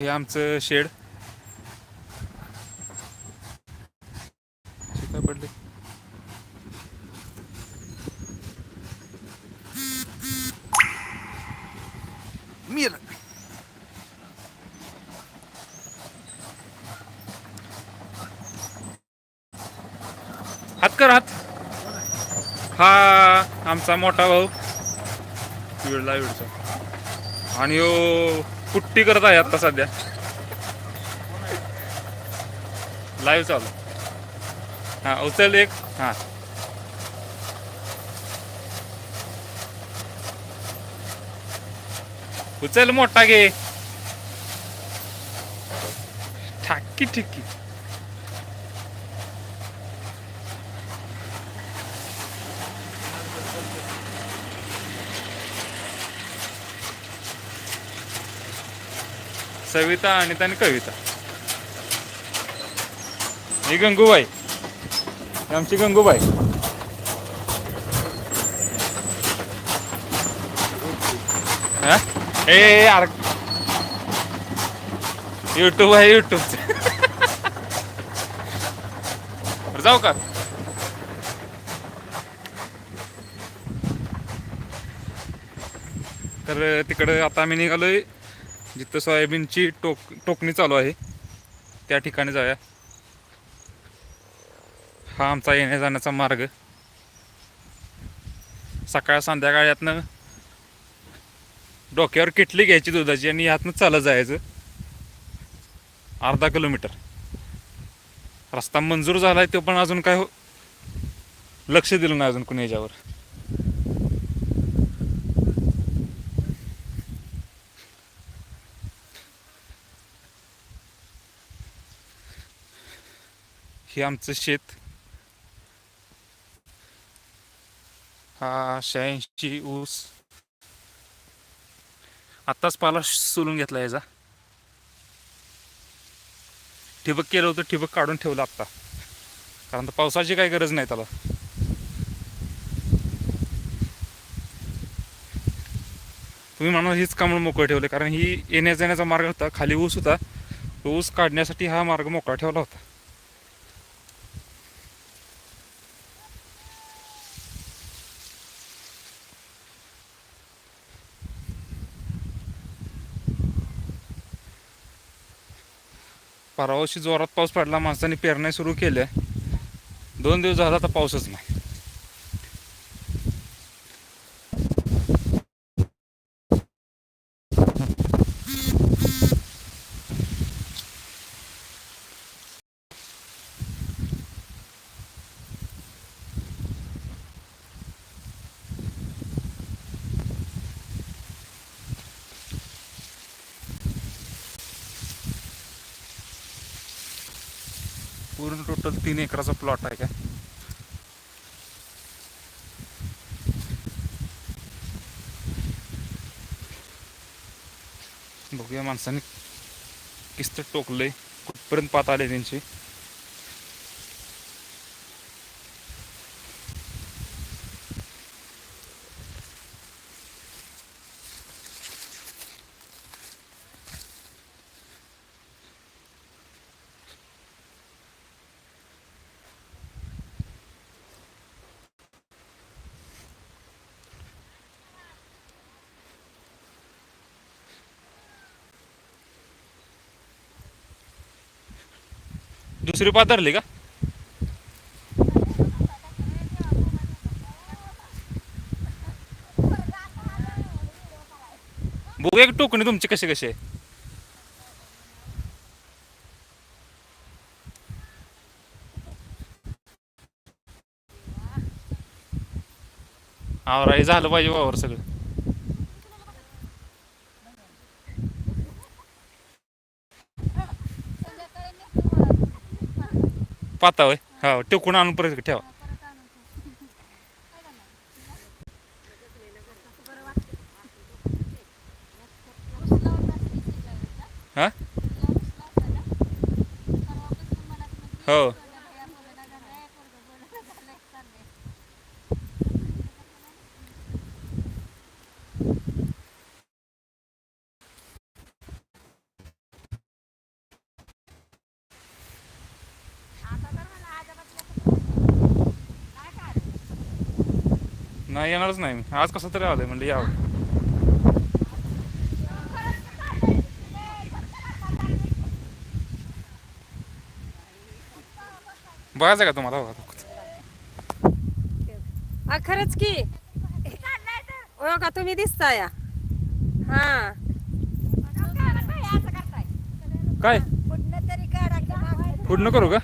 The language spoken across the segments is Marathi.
हे आमचं शेड. काय पडले? मीर हात कर हात. हा आमचा मोठा भाऊ. विडला विडचा आणि हो पुट्टी करत आहे आता सध्या. लाईव्ह चालू. हा उचल एक. हा. उचल मोठा घे. ठाकी ठिकी. सविता अनिता आणि कविता. ही गंगूबाई. आमची गंगूबाई. हा? ए यार युट्यूब आहे युट्यूब जाऊ का? तर तिकडं आता आम्ही निघालोय. जिथं सोयाबीनची टोक टोकणी चालू आहे त्या ठिकाणी जाऊया. हा आमचा येण्या जाण्याचा मार्ग. सकाळ संध्याकाळ यातनं डोक्यावर किटली घ्यायची दुधाची आणि यातनं चालत जायचं. अर्धा किलोमीटर. रस्ता मंजूर झालाय तो पण अजून काय हो- लक्ष दिलं नाही अजून कुणी याच्यावर. हे आमचं शेत. हा शहाऐंशी ऊस. आत्ताच पाला सोलून घेतला याचा. ठिबक केलं होतं ठिबक काढून ठेवलं आत्ता. कारण तर पावसाची काही गरज नाही त्याला. तुम्ही म्हणा हीच कामळ मोकळं ठेवले कारण ही येण्या जाण्याचा मार्ग होता खाली ऊस होता. तो ऊस काढण्यासाठी हा मार्ग मोकळा ठेवला होता. परवाशी जोरात पाऊस पडला माणसाने पेरण्या सुरू केल्या. दोन दिवस झाला तर पाऊसच नाही. पूर्ण टोटल तीन एकराचा प्लॉट आहे काय? बघूया माणसाने किस्त टोकले कुठपर्यंत पात आले त्यांची? दुसरी धरली का? बघू एक टोकणी तुमची कशी कशी आहे. आवराई झालं पाहिजे वावर सगळं. पाता होय. हो टिकून आणून परत ठेवा. हा? हो. नाही येणारच नाही मी. आज कसं तरी आलंय म्हणजे यावं. बघायचं का तुम्हाला? हा खरंच की. हो का तुम्ही दिसताय. हा. काय? पूर्ण करू का?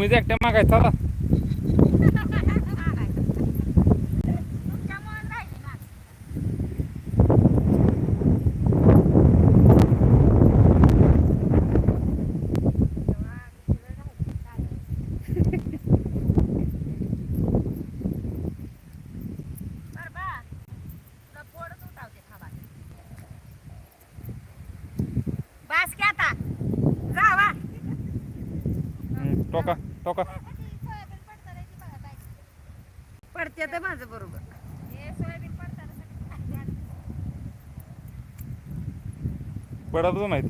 তুমি যে একটা মাগাইছালা टोका टोका पडते तर माझं बरोबर. पडतच माहिती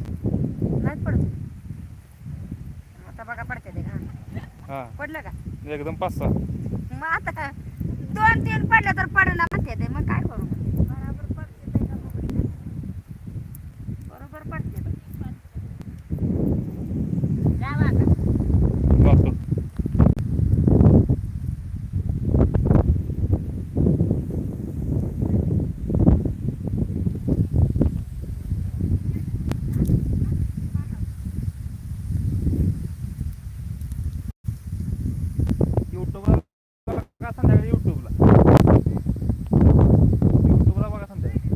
नाही? पडत. आता बघा पडते ते का? हा. पडलं का? एकदम पाच सहा. मग आता दोन तीन पडले तर पडला म्हणते ते मग काय करू बरोबर पडते ते का बघू. बरोबर पडते ते. जावा आता. जातो युट्यूबला बघा संध्याकाळी युट्यूबला युट्यूबला बघा संध्याकाळी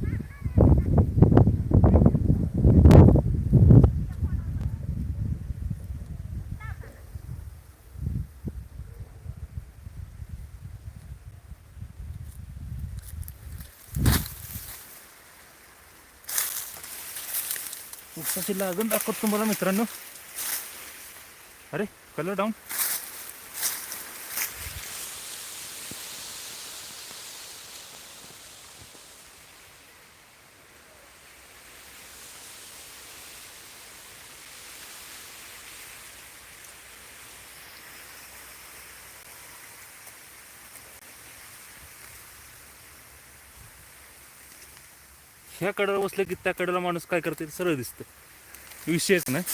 तशी लागून दाखवतो तुम्हाला मित्रांनो. अरे कलर डाऊन ह्या कडेला बसलं की त्या कडेला माणूस काय करते ते सरळ दिसतं विषयच नाही.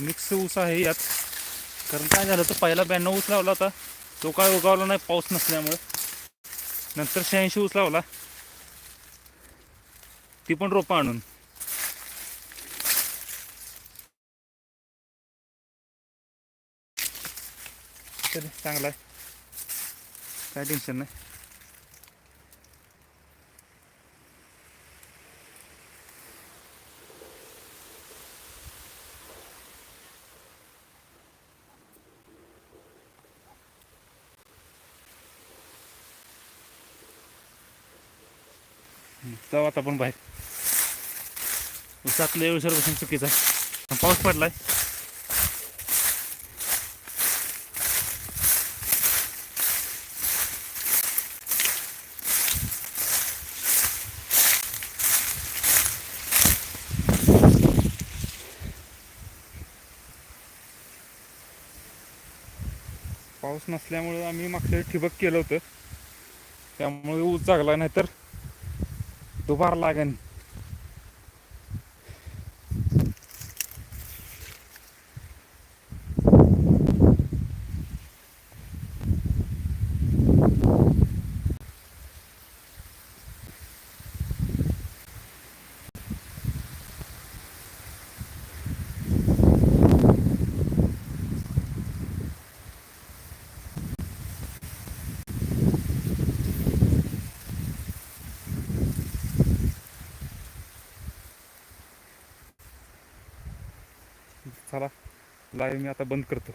मिक्स ऊस आहे यात. कारण काय झालं तर पहिला ब्याण्णव ऊस लावला होता. तो काय उगावला नाही पाऊस नसल्यामुळं. नंतर शहाऐंशी ऊस लावला. ती पण रोपं आणून. चांगला आहे. काय टेन्शन नाही. जाऊ आता आपण बाहेर. सातले एवढं सर्व चुकीचा आहे. पाऊस पडलाय. पाऊस नसल्यामुळे आम्ही मागच्या वेळी ठिबक केलं होतं. त्यामुळे ऊस जागला नाही तर दुबार लागेल. चला लाईव्ह मी आता बंद करतो.